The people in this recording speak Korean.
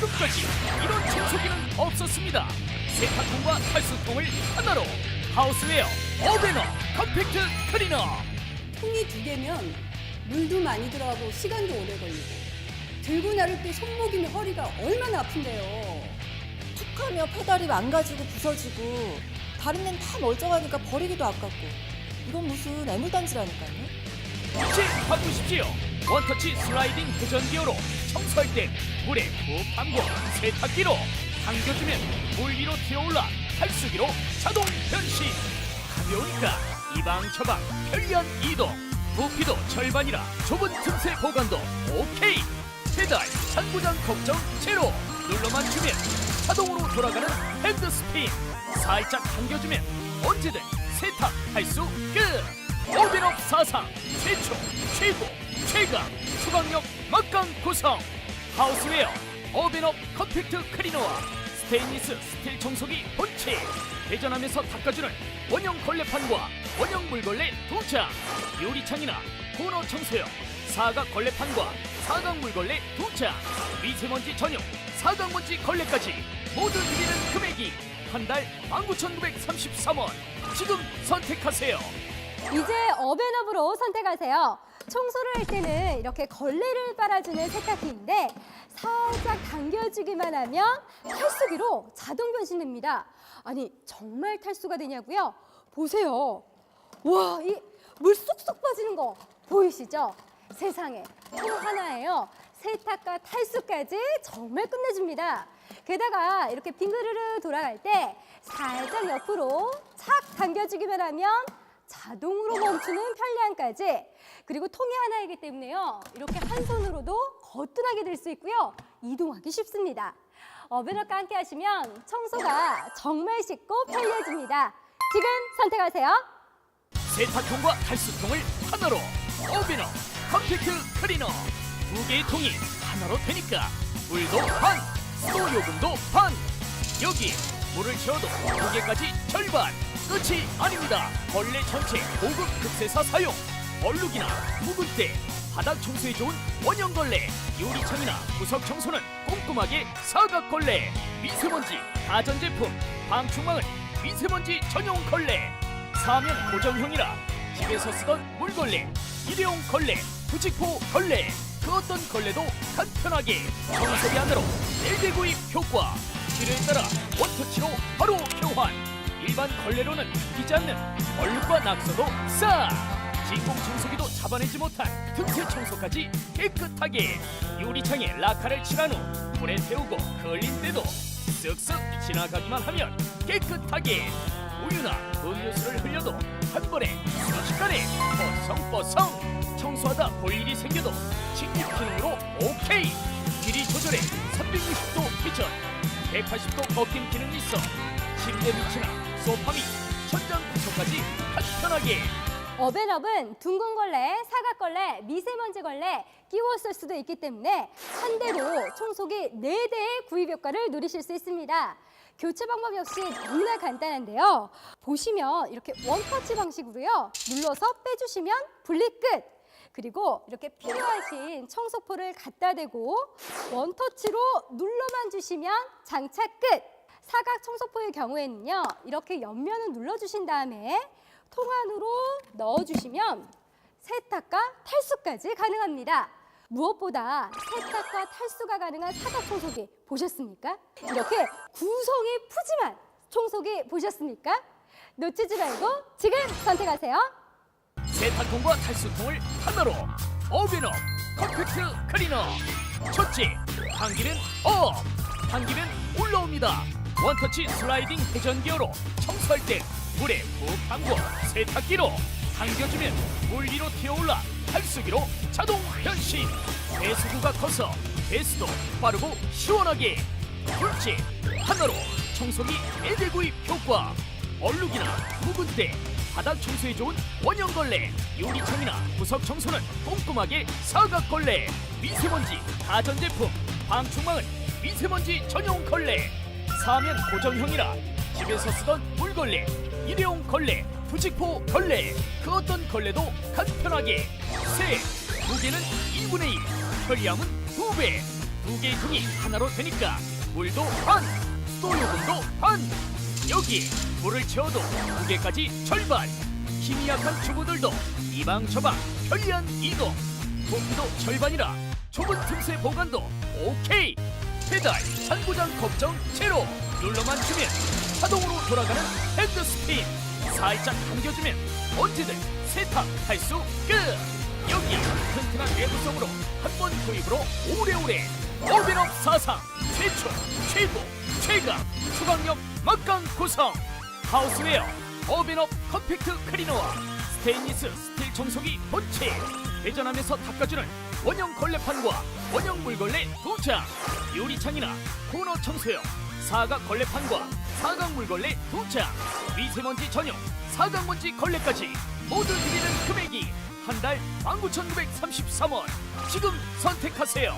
지금까지 이런 청소기는 없었습니다. 세탁통과 탈수통을 하나로 하우스웨어 어베너 컴팩트 클리너 통이 두 개면 물도 많이 들어가고 시간도 오래 걸리고 들고 나를 때 손목이나 허리가 얼마나 아픈데요. 툭하면 페달이 망가지고 부서지고 다른 데는 다 멀쩡하니까 버리기도 아깝고 이건 무슨 애물단지라니까요. 이제 바꾸십시오. 원터치 슬라이딩 회전기어로 청소할 때 물에 푹 담궈 세탁기로 당겨주면 물 위로 튀어올라 탈수기로 자동 변신. 가벼우니까 이방 처방 편리한 이동. 부피도 절반이라 좁은 틈새 보관도 오케이. 페달 잔고장 걱정 제로. 눌러만 주면 자동으로 돌아가는 핸드스핀. 살짝 당겨주면 언제든 세탁할 수 끝. 오빈업 사상 최초 최고 최강 수강력 막강 구성. 하우스웨어 오빈업 컴팩트 클리너와 스테인리스 스틸 청소기 본체. 회전하면서 닦아주는 원형 걸레판과 원형 물걸레 두장 유리창이나 코너 청소용 사각 걸레판과 사각 물걸레 두장 미세먼지 전용 사각 먼지 걸레까지 모두 드리는 금액이 한 달 19,933원. 지금 선택하세요. 이제 어벤업으로 선택하세요. 청소를 할 때는 이렇게 걸레를 빨아주는 세탁기인데 살짝 당겨주기만 하면 탈수기로 자동 변신됩니다. 아니 정말 탈수가 되냐고요? 보세요. 와, 이 물 쏙쏙 빠지는 거 보이시죠? 세상에 통 하나에요. 세탁과 탈수까지 정말 끝내줍니다. 게다가 이렇게 빙그르르 돌아갈 때 살짝 옆으로 착 당겨주기만 하면 자동으로 멈추는 편리함까지. 그리고 통이 하나이기 때문에요. 이렇게 한 손으로도 거뜬하게 될수 있고요. 이동하기 쉽습니다. 어벤업과 함께 하시면 청소가 정말 쉽고 편리해집니다. 지금 선택하세요. 세탁통과 탈수통을 하나로 오비너 컴팩트 클리너. 두 개의 통이 하나로 되니까 물도 반, 수도 요금도 반. 여기 물을 채워도 두 개까지 절반 끝이 아닙니다. 벌레 전체 고급 급세사 사용. 얼룩이나 묵을 때 바닥 청소에 좋은 원형 걸레 유리창이나 구석 청소는 꼼꼼하게 사각 걸레 미세먼지 가전제품 방충망은 미세먼지 전용 걸레. 사면 고정형이라 집에서 쓰던 물걸레, 일회용 걸레, 부직포 걸레 그 어떤 걸레도 간편하게 청소기 안으로 내대구입 효과 필요에 따라 원터치로 바로 교환 일반 걸레로는 끼지 않는 얼룩과 낙서도 싹 진공 청소기도 잡아내지 못한 틈새 청소까지 깨끗하게 유리창에 라카를 칠한 후 불에 태우고 걸린 때도 쓱쓱 지나가기만 하면 깨끗하게 우유나 음료수를 흘려도 한 번에 순식간에 뽀송뽀송 청소하다 볼 일이 생겨도 직립 기능으로 오케이! 길이 조절에 360도 회전 180도 꺾인 기능이 있어. 침대 밑이나 소파 밑 천장 구석까지 간편하게 어벤업은 둥근 걸레, 사각걸레, 미세먼지 걸레 끼워 쓸 수도 있기 때문에 한 대로 청소기 네대의 구입 효과를 누리실 수 있습니다. 교체 방법 역시 너무나 간단한데요. 보시면 이렇게 원터치 방식으로요. 눌러서 빼주시면 분리 끝! 그리고 이렇게 필요하신 청소포를 갖다 대고 원터치로 눌러만 주시면 장착 끝! 사각 청소포의 경우에는요. 이렇게 옆면을 눌러주신 다음에 통 안으로 넣어주시면 세탁과 탈수까지 가능합니다. 무엇보다 세탁과 탈수가 가능한 사각 청소기 보셨습니까? 이렇게 구성이 푸짐한 청소기 보셨습니까? 놓치지 말고 지금 선택하세요. 세탁통과 탈수통을 하나로 어비너 컴팩트 클리너 첫째 당기면 업 당기면 올라옵니다 원터치 슬라이딩 회전기어로 청소할 때 물에 푹 담궈 세탁기로 당겨주면 물 위로 튀어올라 탈수기로 자동 변신. 배수구가 커서 배수도 빠르고 시원하게. 둘째 하나로 청소기 애들 구입 효과. 얼룩이나 묵은 때 바닥 청소에 좋은 원형 걸레. 유리창이나 구석 청소는 꼼꼼하게 사각 걸레. 미세먼지 가전제품 방충망은 미세먼지 전용 걸레 사면 고정형이라 집에서 쓰던 물걸레 일회용 걸레 부직포 걸레 그 어떤 걸레도 간편하게 세 무게는 2분의 1 편리함은 2배 두 개의 통이 하나로 되니까 물도 반, 수도 요금도 반. 여기 물을 채워도 두 개까지 절반. 힘이 약한 주부들도 이방 저방 편리한 이동. 부피도 절반이라 좁은 틈새 보관도 오케이. 페달, 산고장 걱정 제로. 눌러만 주면 자동으로 돌아가는 핸드스핀. 살짝 당겨주면 언제든 세탁할 수 끝. 여기 튼튼한 내구성으로 한 번 구입으로 오래오래 어벤업 사상 최초 최고 최강 수강력 막강 구성 하우스웨어 어벤업 컴팩트 클리너와 스테인리스 스틸 청소기 본체 회전하면서 닦아주는 원형 걸레판과 원형 물걸레 두장 유리창이나 코너 청소용 사각 걸레판과 사각 물걸레 두장 미세먼지 전용 사각 먼지 걸레까지 모두 드리는 금액이 한 달 19,933원. 지금 선택하세요